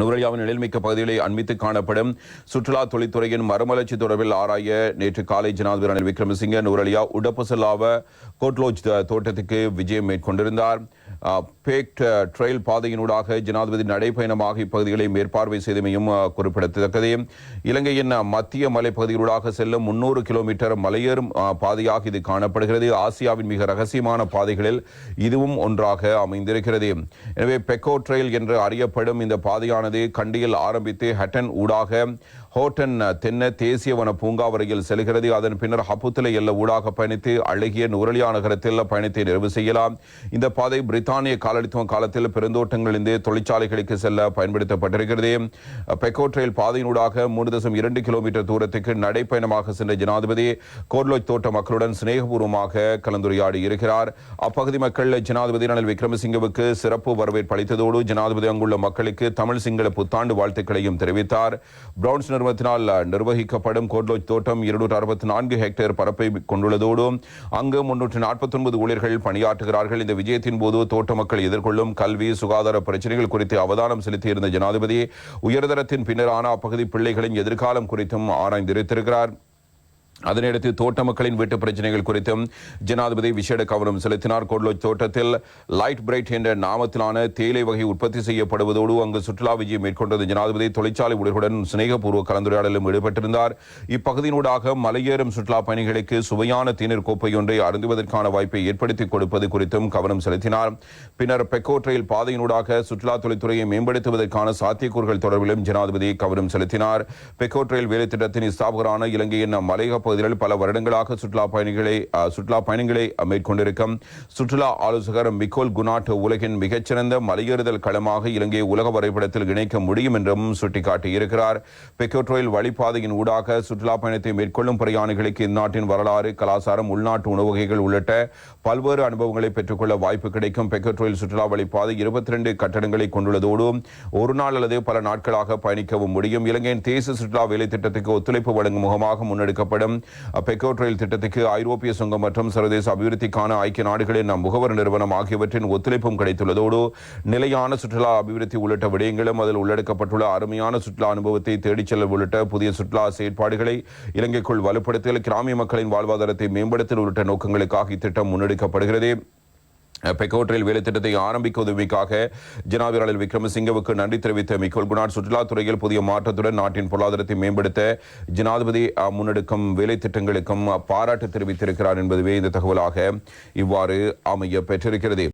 நுவரையாவின் நிழல்மிக்க பகுதிகளை அண்மித்து காணப்படும் சுற்றுலா தொழில்துறையின் மறுமலர்ச்சி தொடர்பில் ஆராய நேற்று காலை ஜனாதிபதி ரணில் விக்ரமசிங்க நுவரலியா உடப்புசலாவ கோட்லோஜ் தோட்டத்துக்கு விஜயம் மேற்கொண்டிருந்தார். பேக்ட் ட்ரெயில் பாதையினூடாக ஜனாதிபதி நடைபயணமாக இப்பகுதிகளை மேற்பார்வை செய்தமையும் குறிப்பிடத்தக்கது. இலங்கையின் மத்திய மலைப்பகுதிகளூடாக செல்லும் முன்னூறு கிலோமீட்டர் மலையேறும் பாதையாக இது காணப்படுகிறது. ஆசியாவின் மிக ரகசியமான பாதைகளில் இதுவும் ஒன்றாக அமைந்திருக்கிறது. எனவே பெக்கோ ட்ரெயில் என்று அறியப்படும் இந்த பாதையானது கண்டியில் ஆரம்பித்து ஹட்டன் ஊடாக ஹோட்டன் தென்ன தேசிய வன பூங்கா வரையில் செல்கிறது. அதன் பின்னர் ஹப்புத்தலை எல்ல ஊடாக பயணித்து அழகிய நுரலியா நகரத்தில் பயணத்தை நிறைவு செய்யலாம். இந்த பாதை பிரித்தானிய காலனித்துவ காலத்தில் பெருந்தோட்டங்களிலிருந்து தொழிற்சாலைகளுக்கு செல்ல பயன்படுத்தப்பட்டிருக்கிறது. பெக்கோ ட்ரெயில் பாதையினூடாக மூன்று தசம் இரண்டு கிலோமீட்டர் தூரத்துக்கு நடைப்பயணமாக சென்ற ஜனாதிபதி கோர்லோய் தோட்ட மக்களுடன் சிநேகபூர்வமாக கலந்துரையாடி இருக்கிறார். அப்பகுதி மக்கள் ஜனாதிபதி ரணில் விக்ரமசிங்கவுக்கு சிறப்பு வரவேற்பு அளித்ததோடு ஜனாதிபதி அங்குள்ள மக்களுக்கு தமிழ் சிங்கள புத்தாண்டு வாழ்த்துக்களையும் தெரிவித்தார். பிரவுன்ஸ் நிறுவனத்தினால் நிர்வகிக்கப்படும் கோர்லோய் தோட்டம் இருநூற்று அறுபத்தி நான்கு ஹெக்டேர் பரப்பை கொண்டுள்ளதோடு அங்கு முன்னூற்று நாற்பத்தி ஒன்பது ஊழியர்கள் பணியாற்றுகிறார்கள். இந்த விஜயத்தின் போது தோட்ட மக்கள் எதிர்கொள்ளும் கல்வி சுகாதார பிரச்சனைகள் குறித்து அவதானம் செலுத்தியிருந்த ஜனாதிபதி உயர்தரத்தின் பின்னரான அப்பகுதி பிள்ளைகளின் எதிர்காலம் குறித்தும் ஆராய்ந்திருத்திருக்கிறார். அதனையடுத்து தோட்ட மக்களின் வீட்டு பிரச்சனைகள் குறித்தும் ஜனாதிபதி விசேட கவனம் செலுத்தினார். கோட்லோஜ் தோட்டத்தில் லைட் பிரைட் என்ற நாமத்திலான தேயிலை வகை உற்பத்தி செய்யப்படுவதோடு அங்கு சுற்றுலா விஜயம் மேற்கொண்டது. ஜனாதிபதி தொழிற்சாலை ஊழியர்களுடன் சிநேகபூர்வ கலந்துரையாடலும் ஈடுபட்டிருந்தார். இப்பகுதியினூடாக மலையேறும் சுற்றுலா பயணிகளுக்கு சுவையான தேநீர் கோப்பை ஒன்றை அருந்துவதற்கான வாய்ப்பை ஏற்படுத்தி கொடுப்பது குறித்தும் கவனம் செலுத்தினார். பின்னர் பெக்கோ ட்ரெயில் பாதையினூடாக சுற்றுலா தொழில்துறையை மேம்படுத்துவதற்கான சாத்தியக்கூறுகள் தொடர்பிலும் ஜனாதிபதி கவனம் செலுத்தினார். பெக்கோ ட்ரெயில் வேலை திட்டத்தின் ஸ்தாபகரான இலங்கையின் மலையக பகுதிகளில் பல வருடங்களாக சுற்றுலா பயணிகளை சுற்றுலா பயணிகளை மேற்கொண்டிருக்கும். சுற்றுலா ஆலோசகர் மிக்கோல் குனாட் உலகின் மிகச்சிறந்த மலையேறுதல் களமாக இலங்கையை உலக வரைபடத்தில் இணைக்க முடியும் என்றும் சுட்டிக்காட்டியிருக்கிறார். பெக்கோட்ரோயில் வழிபாதையின் ஊடாக சுற்றுலா பயணத்தை மேற்கொள்ளும் பிரயாணிகளுக்கு இந்நாட்டின் வரலாறு கலாச்சாரம் உள்நாட்டு உணவு வகைகள் உள்ளிட்ட பல்வேறு அனுபவங்களை பெற்றுக்கொள்ள வாய்ப்பு கிடைக்கும். பெக்கோட்ரோயில் சுற்றுலா வழிபாதை இருபத்தி ரெண்டு கட்டடங்களை கொண்டுள்ளதோடு ஒரு நாள் அல்லது பல நாட்களாக பயணிக்கவும் முடியும். இலங்கையின் தேசிய சுற்றுலா வேலை திட்டத்துக்கு ஒத்துழைப்பு வழங்கும் முகமாக முன்னெடுக்கப்படும். பெக்கோ ட்ரெயில் திட்டத்துக்கு ஐரோப்பிய சங்கம் மற்றும் சர்வதேச அபிவிருத்திக்கான ஐக்கிய நாடுகளின் முகவர் நிறுவனம் ஆகியவற்றின் ஒத்துழைப்பும் கிடைத்துள்ளதோடு நிலையான சுற்றுலா அபிவிருத்தி உள்ளிட்ட விடயங்களும் அதில் உள்ளடக்கப்பட்டுள்ள அருமையான சுற்றுலா அனுபவத்தை தேடிச் செல்ல உள்ளிட்ட புதிய சுற்றுலா செயற்பாடுகளை இலங்கைக்குள் வலுப்படுத்தல் கிராமிய மக்களின் வாழ்வாதாரத்தை மேம்படுத்தல் உள்ளிட்ட நோக்கங்களுக்காக இத்திட்டம் முன்னெடுக்கப்படுகிறது. பெக்கோட்டரில் வேலை திட்டத்தை ஆரம்பிக்க உதவிக்காக ஜனாதிபதி விக்ரமசிங்கவுக்கு நன்றி தெரிவித்த மிக்கோல் குணாட் சுற்றுலாத்துறையில் புதிய மாற்றத்துடன் நாட்டின் பொருளாதாரத்தை மேம்படுத்த ஜனாதிபதி முன்னெடுக்கும் வேலை திட்டங்களுக்கும் பாராட்டு தெரிவித்திருக்கிறார் என்பதுவே இந்த தகவலாக இவ்வாறு அமைய பெற்றிருக்கிறது.